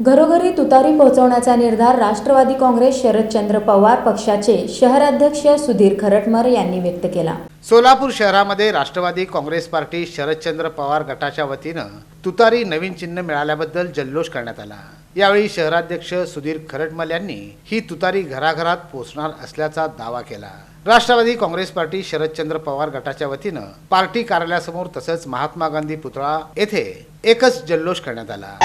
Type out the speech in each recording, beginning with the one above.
घरोघरी तुतारी पोहोचवण्याचा निर्धार राष्ट्रवादी काँग्रेस शरदचंद्र पवार पक्षाचे शहराध्यक्ष सुधीर खरटमर यांनी व्यक्त केला. सोलापूर शहरामध्ये राष्ट्रवादी काँग्रेस पार्टी शरदचंद्र पवार गटाच्या वतीनं तुतारी नवीन चिन्ह मिळाल्याबद्दल जल्लोष करण्यात आला. यावेळी शहराध्यक्ष सुधीर खरटमल यांनी ही तुतारी घराघरात पोहोचणार असल्याचा दावा केला. राष्ट्रवादी काँग्रेस पार्टी शरदचंद्र पवार गटाच्या वतीनं पार्टी कार्यालयासमोर तसंच महात्मा गांधी पुतळा येथे एकच जल्लोष करण्यात आला.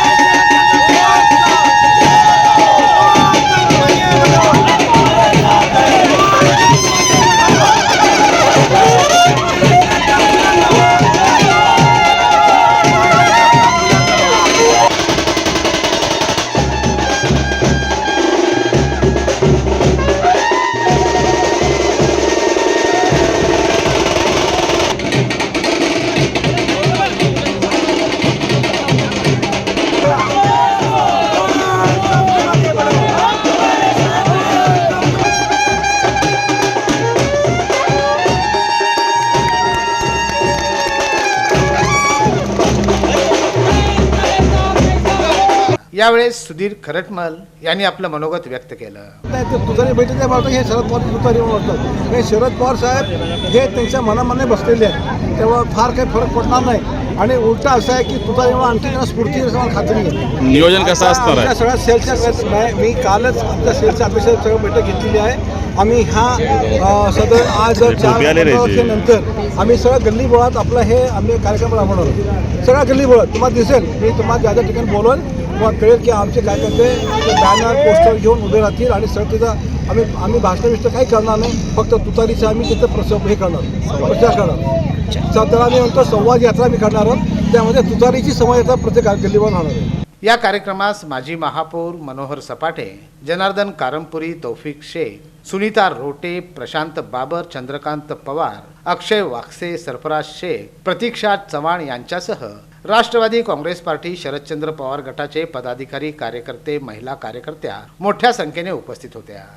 यावेळेस सुधीर खरटमल यांनी आपलं मनोगत व्यक्त केलं. नाही ते तुतारी बैठक काय म्हणतो हे शरद पवार तुतारी म्हणतात हे शरद पवार साहेब हे त्यांच्या मनामने बसलेले आहेत तेव्हा फार काही फरक पडणार नाही. आणि उलटा असं आहे की तुतारीमुळे आणखी त्यांना स्फूर्ती येईल असं मला खात्री नियोजन कसं असणार आहे? सगळ्या सेलच्या नाही मी कालच आमच्या सेलच्या अपेक्षा सगळं बैठक घेतलेली आहे. आम्ही हा सदर आज चार. नंतर आम्ही सगळं गल्ली बोळात आपला हे आम्ही कार्यक्रम राबवणार आहोत सगळ्या गल्ली बोळात तुम्हाला दिसेल मी तुम्हाला ज्या ज्या ठिकाणी बोलवून तुम्हाला कळेल की आमचे कार्यकर्ते बॅनर पोस्टर घेऊन उभे राहतील आणि सर तिथं आम्ही आम्ही भाषण बिष्ट काही करणार नाही फक्त तुतारीचं आम्ही तिथं प्रस हे करणार प्रचार करणार. सतरानंतर संवाद यात्रा आम्ही करणार आहोत त्यामध्ये तुतारीची संवाद यात्रा प्रत्येक गल्लीवर होणार आहे. या कार्यक्रमास माजी महापौर मनोहर सपाटे जनार्दन कारमपुरी तौफिक शेख सुनीता रोटे प्रशांत बाबर चंद्रकांत पवार अक्षय वाक्से सरफराज शेख प्रतीक्षा चव्हाण यांच्यासह राष्ट्रवादी काँग्रेस पार्टी शरदचंद्र पवार गटाचे पदाधिकारी कार्यकर्ते महिला कार्यकर्त्या मोठ्या संख्येने उपस्थित होत्या.